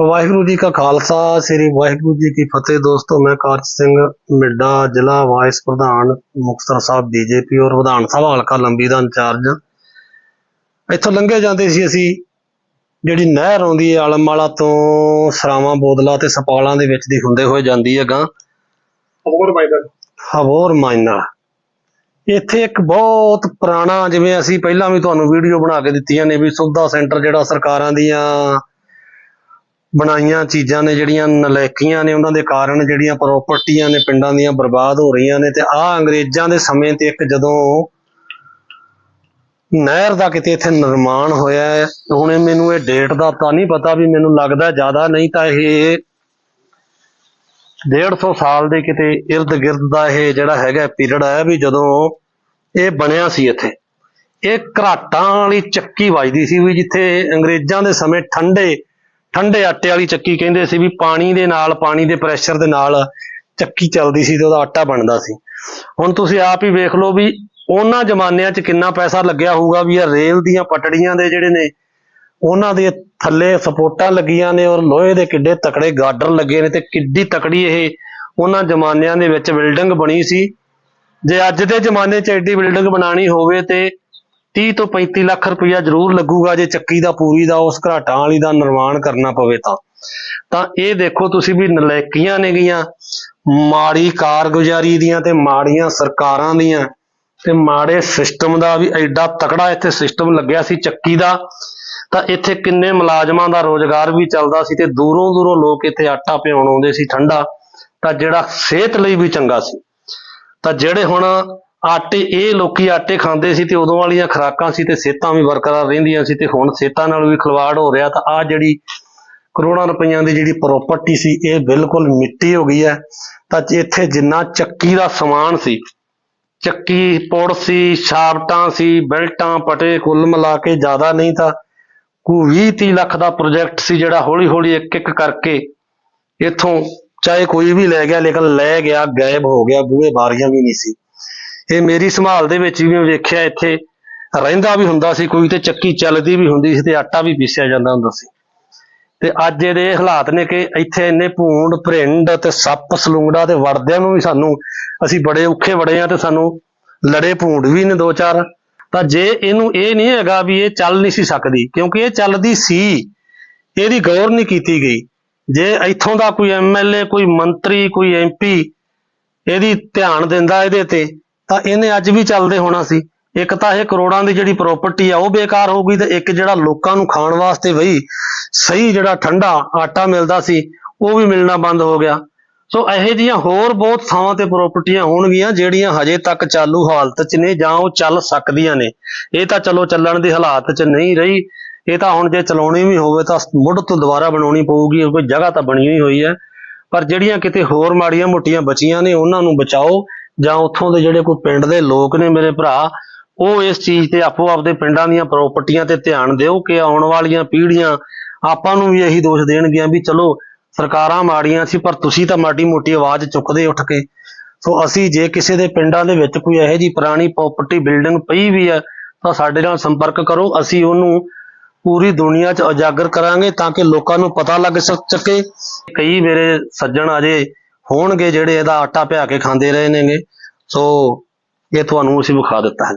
ਵਾਹਿਗੁਰੂ ਜੀ ਕਾ ਖਾਲਸਾ ਸ੍ਰੀ ਵਾਹਿਗੁਰੂ ਜੀ ਕੀ ਫਤਿਹ ਦੋਸਤੋ ਮੈਂ ਕਾਰਜ ਸਿੰਘ ਮਿੱਡਾ ਜ਼ਿਲ੍ਹਾ ਵਾਈਸ ਪ੍ਰਧਾਨ ਮੁਕਤਸਰ ਸਾਹਿਬ ਬੀਜੇਪੀ ਔਰ ਵਿਧਾਨ ਸਭਾ ਹਲਕਾ ਲੰਬੀ ਦਾ ਇੰਚਾਰਜ। ਇੱਥੋਂ ਲੰਘੇ ਜਾਂਦੇ ਸੀ ਅਸੀਂ ਜਿਹੜੀ ਨਹਿਰ ਆਉਂਦੀ ਹੈ ਆਲਮ ਵਾਲਾ ਤੋਂ ਸਰਾਵਾਂ ਬੋਦਲਾ ਤੇ ਸਪਾਲਾਂ ਦੇ ਵਿੱਚ ਦੀ ਹੁੰਦੇ ਹੋਏ ਜਾਂਦੀ ਹੈ ਗਾਂ। ਹੋਰ ਬਾਈਬਲ ਹਵੋਰ ਮਾਈਨਰ ਇੱਥੇ ਇੱਕ ਬਹੁਤ ਪੁਰਾਣਾ ਜਿਵੇਂ ਅਸੀਂ ਪਹਿਲਾਂ ਵੀ ਤੁਹਾਨੂੰ ਵੀਡੀਓ ਬਣਾ ਕੇ ਦਿੱਤੀਆਂ ਨੇ ਵੀ ਸੁਵਿਧਾ ਸੈਂਟਰ ਜਿਹੜਾ ਸਰਕਾਰਾਂ ਦੀਆਂ ਬਣਾਈਆਂ ਚੀਜ਼ਾਂ ਨੇ, ਜਿਹੜੀਆਂ ਨਲਾਇਕੀਆਂ ਨੇ, ਉਹਨਾਂ ਦੇ ਕਾਰਨ ਜਿਹੜੀਆਂ ਪ੍ਰਾਪਰਟੀਆਂ ਨੇ, ਪਿੰਡਾਂ ਦੀਆਂ ਬਰਬਾਦ ਹੋ ਰਹੀਆਂ ਨੇ ਤੇ ਆਹ ਅੰਗਰੇਜ਼ਾਂ ਦੇ ਸਮੇਂ ਤੇ ਇੱਕ ਜਦੋਂ ਨਹਿਰ ਦਾ ਕਿਤੇ ਇੱਥੇ ਨਿਰਮਾਣ ਹੋਇਆ ਹੈ, ਹੁਣ ਇਹ ਮੈਨੂੰ ਇਹ ਡੇਟ ਦਾ ਤਾਂ ਨਹੀਂ ਪਤਾ ਵੀ ਮੈਨੂੰ ਲੱਗਦਾ ਜ਼ਿਆਦਾ ਨਹੀਂ ਤਾਂ ਇਹ 150 ਸਾਲ ਦੇ ਕਿਤੇ ਇਰਦ ਗਿਰਦ ਦਾ ਇਹ ਜਿਹੜਾ ਹੈਗਾ ਪੀਰੀਅਡ ਹੈ ਵੀ ਜਦੋਂ ਇਹ ਬਣਿਆ ਸੀ ਇੱਥੇ। ਇਹ ਘਰਾਟਾਂ ਵਾਲੀ ਚੱਕੀ ਵੱਜਦੀ ਸੀ ਵੀ ਜਿੱਥੇ ਅੰਗਰੇਜ਼ਾਂ ਦੇ ਸਮੇਂ ਠੰਡੇ ਠੰਡੇ ਆਟੇ ਵਾਲੀ ਚੱਕੀ ਕਹਿੰਦੇ ਸੀ ਵੀ ਪਾਣੀ ਦੇ ਨਾਲ, ਪਾਣੀ ਦੇ ਪ੍ਰੈਸ਼ਰ ਦੇ ਨਾਲ ਚੱਕੀ ਚੱਲਦੀ ਸੀ ਤੇ ਉਹਦਾ ਆਟਾ ਬਣਦਾ ਸੀ। ਹੁਣ ਤੁਸੀਂ ਆਪ ਹੀ ਵੇਖ ਲਓ ਵੀ ਉਹਨਾਂ ਜ਼ਮਾਨਿਆਂ 'ਚ ਕਿੰਨਾ ਪੈਸਾ ਲੱਗਿਆ ਹੋਊਗਾ ਵੀ ਇਹ ਰੇਲ ਦੀਆਂ ਪਟੜੀਆਂ ਦੇ ਜਿਹੜੇ ਨੇ, ਉਹਨਾਂ ਦੇ ਥੱਲੇ ਸਪੋਰਟਾਂ ਲੱਗੀਆਂ ਨੇ ਔਰ ਲੋਹੇ ਦੇ ਕਿੱਡੇ ਤਕੜੇ ਗਾਰਡਰ ਲੱਗੇ ਨੇ ਤੇ ਕਿੱਡੀ ਤਕੜੀ ਇਹ ਉਹਨਾਂ ਜ਼ਮਾਨਿਆਂ ਦੇ ਵਿੱਚ ਬਿਲਡਿੰਗ ਬਣੀ ਸੀ। ਜੇ ਅੱਜ ਦੇ ਜ਼ਮਾਨੇ 'ਚ ਐਡੀ ਬਿਲਡਿੰਗ ਬਣਾਣੀ ਹੋਵੇ ਤੇ 30 ਤੋਂ 35 ਲੱਖ ਰੁਪਇਆ ਜ਼ਰੂਰ ਲੱਗੂਗਾ ਜੇ ਚੱਕੀ ਦਾ, ਪੂਰੀ ਦਾ, ਉਸ ਘਰਾਟਾਂ ਵਾਲੀ ਦਾ ਨਿਰਮਾਣ ਕਰਨਾ ਪਵੇ ਤਾਂ। ਤਾਂ ਇਹ ਦੇਖੋ ਤੁਸੀਂ ਵੀ ਨਲਾਇਕੀਆਂ ਨੇ ਗਈਆਂ ਮਾੜੀ ਕਾਰਗੁਜ਼ਾਰੀ ਦੀਆਂ ਤੇ ਮਾੜੀਆਂ ਸਰਕਾਰਾਂ ਦੀਆਂ ਤੇ ਮਾੜੇ ਸਿਸਟਮ ਦਾ ਵੀ ਐਡਾ ਤਕੜਾ ਇੱਥੇ ਸਿਸਟਮ ਲੱਗਿਆ ਸੀ ਚੱਕੀ ਦਾ, ਤਾਂ ਇੱਥੇ ਕਿੰਨੇ ਮੁਲਾਜ਼ਮਾਂ ਦਾ ਰੋਜ਼ਗਾਰ ਵੀ ਚੱਲਦਾ ਸੀ ਤੇ ਦੂਰੋਂ ਦੂਰੋਂ ਲੋਕ ਇੱਥੇ ਆਟਾ ਪਿਆਉਣ ਆਉਂਦੇ ਸੀ ਠੰਡਾ, ਤਾਂ ਜਿਹੜਾ ਸਿਹਤ ਲਈ ਵੀ ਚੰਗਾ ਸੀ। ਤਾਂ ਜਿਹੜੇ ਹੁਣ ਆਟੇ, ਇਹ ਲੋਕੀ ਆਟੇ ਖਾਂਦੇ ਸੀ ਤੇ ਉਦੋਂ ਵਾਲੀਆਂ ਖੁਰਾਕਾਂ ਸੀ ਤੇ ਸਿਹਤਾਂ ਵੀ ਬਰਕਰਾਰ ਰਹਿੰਦੀਆਂ ਸੀ ਤੇ ਹੁਣ ਸਿਹਤਾਂ ਨਾਲ ਵੀ ਖਿਲਵਾੜ ਹੋ ਰਿਹਾ ਤਾਂ ਆ ਜਿਹੜੀ ਕਰੋੜਾਂ ਰੁਪਈਆਂ ਦੀ ਜਿਹੜੀ ਪ੍ਰਾਪਰਟੀ ਸੀ, ਇਹ ਬਿਲਕੁਲ ਮਿੱਟੀ ਹੋ ਗਈ ਹੈ। ਤਾਂ ਇੱਥੇ ਜਿੰਨਾ ਚੱਕੀ ਦਾ ਸਮਾਨ ਸੀ, ਚੱਕੀ ਪੁੜ ਸੀ ਛਾਪਟਾਂ ਸੀ, ਬੈਲਟਾਂ, ਪਟੇ, ਕੁੱਲ ਮਿਲਾ ਕੇ ਜ਼ਿਆਦਾ ਨਹੀਂ ਤਾਂ ਕੋਈ 20 30 ਲੱਖ ਦਾ ਪ੍ਰੋਜੈਕਟ ਸੀ ਜਿਹੜਾ ਹੌਲੀ ਹੌਲੀ ਇੱਕ ਇੱਕ ਕਰਕੇ ਇੱਥੋਂ ਚਾਹੇ ਕੋਈ ਵੀ ਲੈ ਗਿਆ ਲੇਕਿਨ ਲੈ ਗਿਆ, ਗਾਇਬ ਹੋ ਗਿਆ, ਬੂਹੇ ਬਾਰੀਆਂ ਵੀ ਨਹੀਂ ਸੀ। ਇਹ ਮੇਰੀ ਸੰਭਾਲ ਦੇ ਵਿੱਚ ਵੀ ਮੈਂ ਵੇਖਿਆ ਇੱਥੇ ਰਹਿੰਦਾ ਵੀ ਹੁੰਦਾ ਸੀ, ਕੋਈ ਤੇ ਚੱਕੀ ਚੱਲਦੀ ਵੀ ਹੁੰਦੀ ਸੀ ਤੇ ਆਟਾ ਵੀ ਪੀਸਿਆ ਜਾਂਦਾ ਹੁੰਦਾ ਸੀ। ਤੇ ਅੱਜ ਇਹਦੇ ਇਹ ਹਾਲਾਤ ਨੇ ਕਿ ਇੱਥੇ ਇੰਨੇ ਭੂੰਡ, ਭਰਿੰਡ ਤੇ ਸੱਪ ਸਲੂੰਗੜਾ ਤੇ ਵੜਦਿਆਂ ਨੂੰ ਵੀ ਸਾਨੂੰ ਅਸੀਂ ਬੜੇ ਔਖੇ ਵੜੇ ਆ ਤੇ ਸਾਨੂੰ ਲੜੇ ਭੂੰਡ ਵੀ ਨੇ ਦੋ ਚਾਰ। ਤਾਂ ਜੇ ਇਹਨੂੰ ਇਹ ਨਹੀਂ ਹੈਗਾ ਵੀ ਇਹ ਚੱਲ ਨਹੀਂ ਸੀ ਸਕਦੀ, ਕਿਉਂਕਿ ਇਹ ਚੱਲਦੀ ਸੀ, ਇਹਦੀ ਗੌਰ ਨਹੀਂ ਕੀਤੀ ਗਈ। ਜੇ ਇੱਥੋਂ ਦਾ ਕੋਈ ਐਮਐਲਏ ਕੋਈ ਮੰਤਰੀ, ਕੋਈ ਐਮਪੀ ਇਹਦੀ ਧਿਆਨ ਦਿੰਦਾ ਇਹਦੇ ਤੇ ਤਾਂ ਇਹਨੇ ਅੱਜ ਵੀ ਚੱਲਦੇ ਹੋਣਾ ਸੀ। ਇੱਕ ਤਾਂ ਇਹ ਕਰੋੜਾਂ ਦੀ ਜਿਹੜੀ ਪ੍ਰਾਪਰਟੀ ਆ, ਉਹ ਬੇਕਾਰ ਹੋ ਗਈ ਤੇ ਇੱਕ ਜਿਹੜਾ ਲੋਕਾਂ ਨੂੰ ਖਾਣ ਵਾਸਤੇ ਬਈ ਸਹੀ ਜਿਹੜਾ ਠੰਡਾ ਆਟਾ ਮਿਲਦਾ ਸੀ, ਉਹ ਵੀ ਮਿਲਣਾ ਬੰਦ ਹੋ ਗਿਆ। ਸੋ ਇਹੋ ਜਿਹੀਆਂ ਹੋਰ ਬਹੁਤ ਥਾਵਾਂ ਤੇ ਪ੍ਰਾਪਰਟੀਆਂ ਹੋਣਗੀਆਂ ਜਿਹੜੀਆਂ ਹਜੇ ਤੱਕ ਚਾਲੂ ਹਾਲਤ 'ਚ ਨੇ ਜਾਂ ਉਹ ਚੱਲ ਸਕਦੀਆਂ ਨੇ। ਇਹ ਤਾਂ ਚਲੋ ਚੱਲਣ ਦੀ ਹਾਲਾਤ 'ਚ ਨਹੀਂ ਰਹੀ। ਇਹ ਤਾਂ ਹੁਣ ਜੇ ਚਲਾਉਣੀ ਵੀ ਹੋਵੇ ਤਾਂ ਮੁੱਢ ਤੋਂ ਦੁਬਾਰਾ ਬਣਾਉਣੀ ਪਊਗੀ ਕੋਈ ਜਗ੍ਹਾ ਤਾਂ ਬਣੀ ਹੋਈ ਹੋਈ ਹੈ। ਪਰ ਜਿਹੜੀਆਂ ਕਿਤੇ ਹੋਰ ਮਾੜੀਆਂ ਮੋਟੀਆਂ ਬਚੀਆਂ ਨੇ, ਉਹਨਾਂ ਨੂੰ ਬਚਾਓ। ਜਾਂ ਉੱਥੋਂ ਦੇ ਜਿਹੜੇ ਕੋਈ ਪਿੰਡ ਦੇ ਲੋਕ ਨੇ ਮੇਰੇ ਭਰਾ, ਉਹ ਇਸ ਚੀਜ਼ ਤੇ ਆਪੋ ਆਪਦੇ ਪਿੰਡਾਂ ਦੀਆਂ ਪ੍ਰਾਪਰਟੀਆਂ ਤੇ ਧਿਆਨ ਦਿਓ ਕਿ ਆਉਣ ਵਾਲੀਆਂ ਪੀੜ੍ਹੀਆਂ ਆਪਾਂ ਨੂੰ ਵੀ ਇਹੀ ਦੋਸ਼ ਦੇਣਗੀਆਂ ਵੀ ਚਲੋ ਸਰਕਾਰਾਂ ਮਾੜੀਆਂ ਸੀ, ਪਰ ਤੁਸੀਂ ਤਾਂ ਮਾੜੀ ਮੋਟੀ ਆਵਾਜ਼ ਚੁੱਕਦੇ ਉੱਠ ਕੇ। ਸੋ ਅਸੀਂ ਜੇ ਕਿਸੇ ਦੇ ਪਿੰਡਾਂ ਦੇ ਵਿੱਚ ਕੋਈ ਇਹੋ ਜੀ ਪੁਰਾਣੀ ਪ੍ਰਾਪਰਟੀ ਬਿਲਡਿੰਗ ਪਈ ਵੀ ਹੈ, ਤਾਂ ਸਾਡੇ ਨਾਲ ਸੰਪਰਕ ਕਰੋ। ਅਸੀਂ ਉਹਨੂੰ ਪੂਰੀ ਦੁਨੀਆ 'ਚ ਉਜਾਗਰ ਕਰਾਂਗੇ ਤਾਂ ਕਿ ਲੋਕਾਂ ਨੂੰ ਪਤਾ ਲੱਗ ਸਕੇ। ਕਈ ਮੇਰੇ ਸੱਜਣ ਅਜੇ ਹੋਣਗੇ ਜਿਹੜੇ ਇਹਦਾ ਆਟਾ ਪਿਆ ਕੇ ਖਾਂਦੇ ਰਹੇ ਨੇਗੇ। ਸੋ ਇਹ ਤੁਹਾਨੂੰ ਅਸੀਂ ਵਿਖਾ ਦਿੱਤਾ ਹੈ